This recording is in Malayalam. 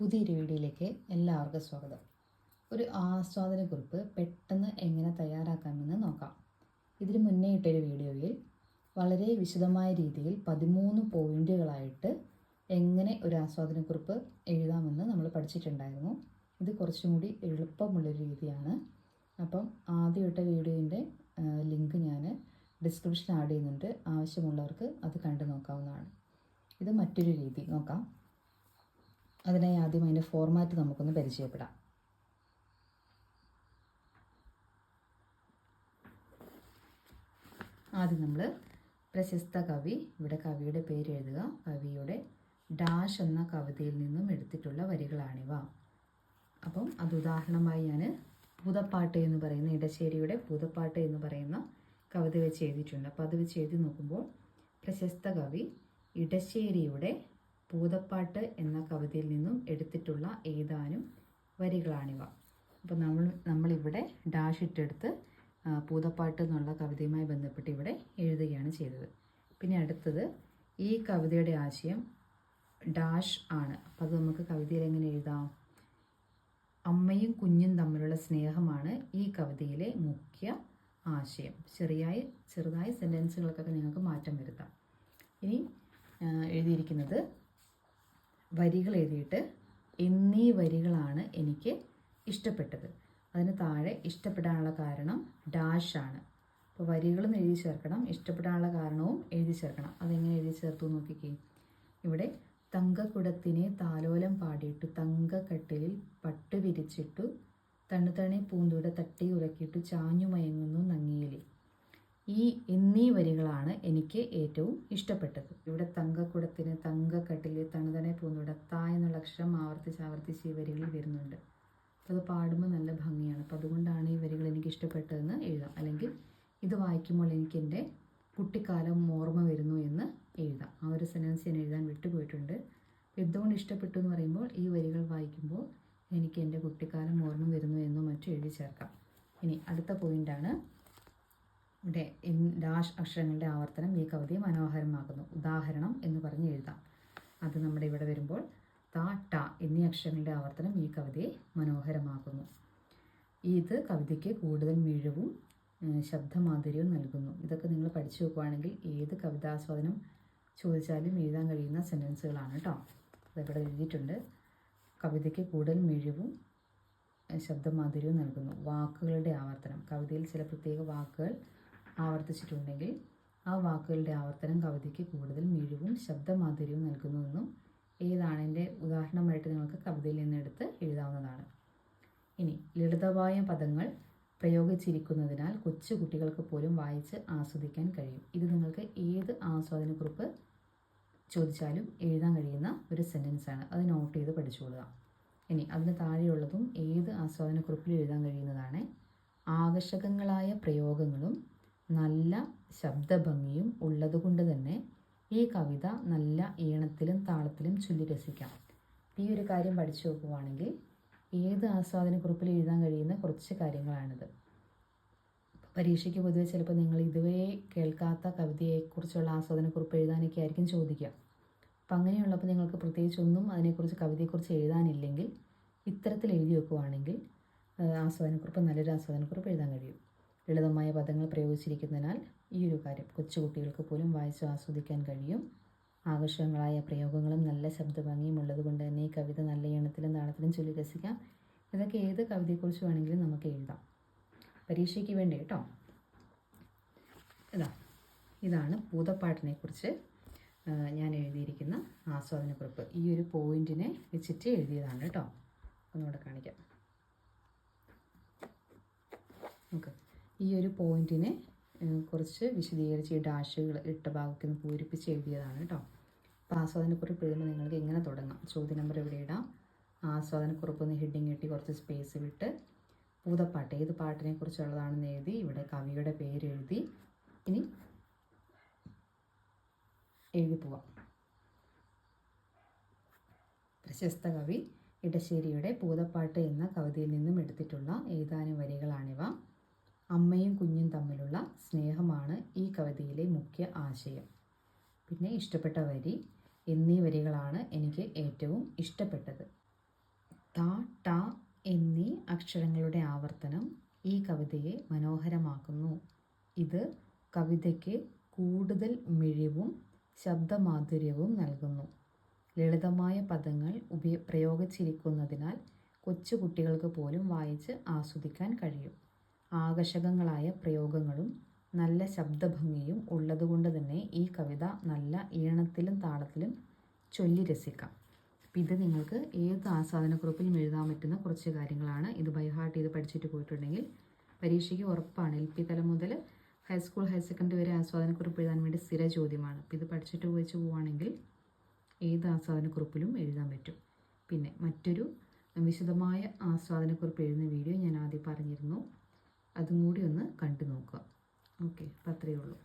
പുതിയൊരു വീഡിയോയിലേക്ക് എല്ലാവർക്കും സ്വാഗതം. ഒരു ആസ്വാദനക്കുറിപ്പ് പെട്ടെന്ന് എങ്ങനെ തയ്യാറാക്കാമെന്ന് നോക്കാം. ഇതിന് മുന്നേ ഇട്ടൊരു വീഡിയോയിൽ വളരെ വിശദമായ രീതിയിൽ പതിമൂന്ന് പോയിന്റുകളായിട്ട് എങ്ങനെ ഒരു ആസ്വാദനക്കുറിപ്പ് എഴുതാമെന്ന് നമ്മൾ പഠിച്ചിട്ടുണ്ടായിരുന്നു. ഇത് കുറച്ചും കൂടി എളുപ്പമുള്ളൊരു രീതിയാണ്. അപ്പം ആദ്യം ഇട്ട വീഡിയോന്റെ ലിങ്ക് ഞാൻ ഡിസ്ക്രിപ്ഷൻ ആഡ് ചെയ്യുന്നുണ്ട്. ആവശ്യമുള്ളവർക്ക് അത് കണ്ടു നോക്കാവുന്നതാണ്. ഇത് മറ്റൊരു രീതി നോക്കാം. അതിനായി ആദ്യം അതിന്റെ ഫോർമാറ്റ് നമുക്കൊന്ന് പരിചയപ്പെടാം. ആദ്യം നമ്മൾ പ്രശസ്ത കവി ഇവിടെ കവിയുടെ പേര് എഴുതുക. കവിയുടെ ഡാഷ് എന്ന കവിതയിൽ നിന്നും എടുത്തിട്ടുള്ള വരികളാണിവ. അപ്പം അത് ഉദാഹരണമായി ഞാൻ ഭൂതപ്പാട്ട് എന്ന് പറയുന്ന ഇടശ്ശേരിയുടെ ഭൂതപ്പാട്ട് എന്ന് പറയുന്ന കവിത വെച്ച് എഴുതിയിട്ടുണ്ട്. അപ്പോൾ അത് വെച്ച് എഴുതി നോക്കുമ്പോൾ പ്രശസ്ത കവി ഇടശ്ശേരിയുടെ ഭൂതപ്പാട്ട് എന്ന കവിതയിൽ നിന്നും എടുത്തിട്ടുള്ള ഏതാനും വരികളാണിവ. അപ്പോൾ നമ്മൾ നമ്മളിവിടെ ഡാഷ് ഇട്ടെടുത്ത് ഭൂതപ്പാട്ട് എന്നുള്ള കവിതയുമായി ബന്ധപ്പെട്ട് ഇവിടെ എഴുതുകയാണ് ചെയ്തത്. പിന്നെ അടുത്തത് ഈ കവിതയുടെ ആശയം ഡാഷ് ആണ്. അപ്പോൾ അത് നമുക്ക് കവിതയിൽ എങ്ങനെ എഴുതാം? അമ്മയും കുഞ്ഞും തമ്മിലുള്ള സ്നേഹമാണ് ഈ കവിതയിലെ മുഖ്യ ആശയം. ചെറിയായി ചെറുതായി സെന്റൻസുകൾക്കൊക്കെ നിങ്ങൾക്ക് മാറ്റം വരുത്താം. ഇനി എഴുതിയിരിക്കുന്നത് വരികൾ എഴുതിയിട്ട് എന്നീ വരികളാണ് എനിക്ക് ഇഷ്ടപ്പെട്ടത്. അതിന് താഴെ ഇഷ്ടപ്പെടാനുള്ള കാരണം ഡാഷാണ് അപ്പോൾ വരികളും എഴുതി ചേർക്കണം ഇഷ്ടപ്പെടാനുള്ള കാരണവും എഴുതി ചേർക്കണം. അതെങ്ങനെ എഴുതി ചേർത്തു നോക്കിക്കേ. ഇവിടെ തങ്കക്കുടത്തിനെ താലോലം പാടിയിട്ടു തങ്കക്കട്ടിലിൽ പട്ട് വിരിച്ചിട്ടു തണുതണി പൂന്തുട തട്ടി ഉറക്കിയിട്ടു ചാഞ്ഞു മയങ്ങുന്നു നങ്ങിയിലി. ഈ എന്നീ വരികളാണ് എനിക്ക് ഏറ്റവും ഇഷ്ടപ്പെട്ടത്. ഇവിടെ തങ്കക്കുടത്തിന് തങ്കക്കട്ടിൽ തണുതണെ പൂന്തുട താ എന്നുള്ള അക്ഷരം ആവർത്തിച്ച് ആവർത്തിച്ച് ഈ വരികളിൽ വരുന്നുണ്ട്. അത് പാടുമ്പോൾ നല്ല ഭംഗിയാണ്. അപ്പോൾ അതുകൊണ്ടാണ് ഈ വരികൾ എനിക്ക് ഇഷ്ടപ്പെട്ടതെന്ന് എഴുതാം. അല്ലെങ്കിൽ ഇത് വായിക്കുമ്പോൾ എനിക്ക് എന്റെ കുട്ടിക്കാലം ഓർമ്മ വരുന്നു എന്ന് എഴുതാം. ആ ഒരു സെന്റൻസ് ഞാൻ എഴുതാൻ വിട്ടുപോയിട്ടുണ്ട്. എന്തുകൊണ്ട് ഇഷ്ടപ്പെട്ടു എന്ന് പറയുമ്പോൾ ഈ വരികൾ വായിക്കുമ്പോൾ എനിക്ക് എന്റെ കുട്ടിക്കാലം ഓർമ്മ വരുന്നു എന്നും മറ്റും എഴുതി ചേർക്കാം. ഇനി അടുത്ത പോയിന്റാണ് ഇവിടെ ഡാഷ് അക്ഷരങ്ങളുടെ ആവർത്തനം ഈ കവിതയെ മനോഹരമാക്കുന്നു. ഉദാഹരണം എന്ന് പറഞ്ഞ് എഴുതാം. അത് നമ്മുടെ ഇവിടെ വരുമ്പോൾ ത ട എന്നീ അക്ഷരങ്ങളുടെ ആവർത്തനം ഈ കവിതയെ മനോഹരമാക്കുന്നു. ഇത് കവിതയ്ക്ക് കൂടുതൽ മിഴിവും ശബ്ദമാധുര്യവും നൽകുന്നു. ഇതൊക്കെ നിങ്ങൾ പഠിച്ചു നോക്കുവാണെങ്കിൽ ഏത് കവിതാസ്വാദനം ചോദിച്ചാലും എഴുതാൻ കഴിയുന്ന സെന്റൻസുകളാണ് കേട്ടോ. അതിവിടെ എഴുതിയിട്ടുണ്ട്. കവിതയ്ക്ക് കൂടുതൽ മിഴിവും ശബ്ദമാധുര്യവും നൽകുന്നു. വാക്കുകളുടെ ആവർത്തനം. കവിതയിൽ ചില പ്രത്യേക വാക്കുകൾ ആവർത്തിച്ചിട്ടുണ്ടെങ്കിൽ ആ വാക്കുകളുടെ ആവർത്തനം കവിതയ്ക്ക് കൂടുതൽ മിഴിവും ശബ്ദമാധുര്യവും നൽകുന്നുവെന്നും ഏതാണ് എന്റെ ഉദാഹരണമായിട്ട് നിങ്ങൾക്ക് കവിതയിൽ നിന്നെടുത്ത് എഴുതാവുന്നതാണ്. ഇനി ലളിതമായ പദങ്ങൾ പ്രയോഗിച്ചിരിക്കുന്നതിനാൽ കൊച്ചു കുട്ടികൾക്ക് പോലും വായിച്ച് ആസ്വദിക്കാൻ കഴിയും. ഇത് നിങ്ങൾക്ക് ഏത് ആസ്വാദനക്കുറിപ്പ് ചോദിച്ചാലും എഴുതാൻ കഴിയുന്ന ഒരു സെന്റൻസാണ്. അത് നോട്ട് ചെയ്ത് പഠിച്ചുകൊള്ളുക ഇനി അതിന് താഴെയുള്ളതും ഏത് ആസ്വാദനക്കുറിപ്പിൽ എഴുതാൻ കഴിയുന്നതാണ്? ആകർഷകങ്ങളായ പ്രയോഗങ്ങളും നല്ല ശബ്ദഭംഗിയും ഉള്ളതുകൊണ്ട് തന്നെ ഈ കവിത നല്ല ഈണത്തിലും താളത്തിലും ചൊല്ലി രസിക്കാം. ഈ ഒരു കാര്യം പഠിച്ചു നോക്കുവാണെങ്കിൽ ഏത് ആസ്വാദനക്കുറിപ്പിൽ എഴുതാൻ കഴിയുന്ന കുറച്ച് കാര്യങ്ങളാണിത്. പരീക്ഷയ്ക്ക് പൊതുവെ ചിലപ്പോൾ നിങ്ങൾ ഇതുവരെ കേൾക്കാത്ത കവിതയെക്കുറിച്ചുള്ള ആസ്വാദനക്കുറിപ്പ് എഴുതാനൊക്കെ ആയിരിക്കും ചോദിക്കുക. അപ്പം അങ്ങനെയുള്ളപ്പോൾ നിങ്ങൾക്ക് പ്രത്യേകിച്ചൊന്നും അതിനെക്കുറിച്ച് കവിതയെക്കുറിച്ച് എഴുതാനില്ലെങ്കിൽ ഇത്തരത്തിൽ എഴുതി വെക്കുവാണെങ്കിൽ ആസ്വാദനക്കുറിപ്പ് നല്ലൊരു ആസ്വാദനക്കുറിപ്പ് എഴുതാൻ കഴിയും. ലളിതമായ പദങ്ങൾ പ്രയോഗിച്ചിരിക്കുന്നതിനാൽ ഈ ഒരു കാര്യം കൊച്ചുകുട്ടികൾക്ക് പോലും വായിച്ച് ആസ്വദിക്കാൻ കഴിയും. ആകർഷകങ്ങളായ പ്രയോഗങ്ങളും നല്ല ശബ്ദഭംഗിയും ഉള്ളതുകൊണ്ട് തന്നെ ഈ കവിത നല്ല ഈണത്തിലും താളത്തിലും ചൊല്ലി രസിക്കാം. ഇതൊക്കെ ഏത് കവിതയെക്കുറിച്ച് വേണമെങ്കിലും നമുക്ക് എഴുതാം. പരീക്ഷയ്ക്ക് വേണ്ടി കേട്ടോ. ഇതാ ഇതാണ് ഭൂതപ്പാട്ടിനെക്കുറിച്ച് ഞാൻ എഴുതിയിരിക്കുന്ന ആസ്വാദനക്കുറിപ്പ്. ഈ ഒരു പോയിന്റിനെ വെച്ചിട്ട് എഴുതിയതാണ് കേട്ടോ. ഒന്നുകൂടെ കാണിക്കാം. ഓക്കെ ഈ ഒരു പോയിന്റിനെ കുറച്ച് വിശദീകരിച്ച് ഈ ഡാഷുകൾ ഇട്ട ഭാഗത്ത് നിന്ന് പൂരിപ്പിച്ച് എഴുതിയതാണ് കേട്ടോ അപ്പോൾ ആസ്വാദനക്കുറിപ്പ് എഴുതുമ്പോൾ നിങ്ങൾക്ക് എങ്ങനെ തുടങ്ങാം? ചോദ്യ നമ്പർ ഇവിടെ ഇടാം. ആസ്വാദനക്കുറിപ്പ് ഒന്ന് ഹെഡിങ് ഇട്ടി കുറച്ച് സ്പേസ് വിട്ട് ഭൂതപ്പാട്ട്. ഏത് പാട്ടിനെ കുറിച്ചുള്ളതാണെന്ന് എഴുതി ഇവിടെ കവിയുടെ പേര് എഴുതി ഇനി എഴുതി പോവാം. പ്രശസ്ത കവി ഇടശ്ശേരിയുടെ പൂതപ്പാട്ട് എന്ന കവിതയിൽ നിന്നും എടുത്തിട്ടുള്ള ഏതാനും വരികളാണിവ. അമ്മയും കുഞ്ഞും തമ്മിലുള്ള സ്നേഹമാണ് ഈ കവിതയിലെ മുഖ്യ ആശയം. പിന്നെ ഇഷ്ടപ്പെട്ട വരി എന്നീ വരികളാണ് എനിക്ക് ഏറ്റവും ഇഷ്ടപ്പെട്ടത്. ത ട എന്നീ അക്ഷരങ്ങളുടെ ആവർത്തനം ഈ കവിതയെ മനോഹരമാക്കുന്നു. ഇത് കവിതയ്ക്ക് കൂടുതൽ മിഴിവും ശബ്ദമാധുര്യവും നൽകുന്നു. ലളിതമായ പദങ്ങൾ ഉപയോ പ്രയോഗിച്ചിരിക്കുന്നതിനാൽ കൊച്ചുകുട്ടികൾക്ക് പോലും വായിച്ച് ആസ്വദിക്കാൻ കഴിയും. ആകർഷകങ്ങളായ പ്രയോഗങ്ങളും നല്ല ശബ്ദഭംഗിയും ഉള്ളതുകൊണ്ട് തന്നെ ഈ കവിത നല്ല ഈണത്തിലും താളത്തിലും ചൊല്ലി രസിക്കാം. അപ്പം ഇത് നിങ്ങൾക്ക് ഏത് ആസ്വാദനക്കുറിപ്പിലും എഴുതാൻ പറ്റുന്ന കുറച്ച് കാര്യങ്ങളാണ്. ഇത് ബൈ ഹാർട്ട് ചെയ്ത് പഠിച്ചിട്ട് പോയിട്ടുണ്ടെങ്കിൽ പരീക്ഷയ്ക്ക് ഉറപ്പാണ്. എൽ പി തലം മുതൽ ഹൈസ്കൂൾ ഹയർ സെക്കൻഡറി വരെ ആസ്വാദനക്കുറിപ്പ് എഴുതാൻ വേണ്ടി സ്ഥിര ചോദ്യമാണ്. അപ്പോൾ ഇത് പഠിച്ചിട്ട് വെച്ച് പോവുകയാണെങ്കിൽ ഏത് ആസ്വാദനക്കുറിപ്പിലും എഴുതാൻ പറ്റും. പിന്നെ മറ്റൊരു വിശദമായ ആസ്വാദനക്കുറിപ്പ് എഴുതുന്ന വീഡിയോ ഞാൻ ആദ്യം പറഞ്ഞിരുന്നു. അതും കൂടി ഒന്ന് കണ്ടു നോക്കുക. ഓക്കെ അപ്പോൾ അത്രയേ ഉള്ളൂ.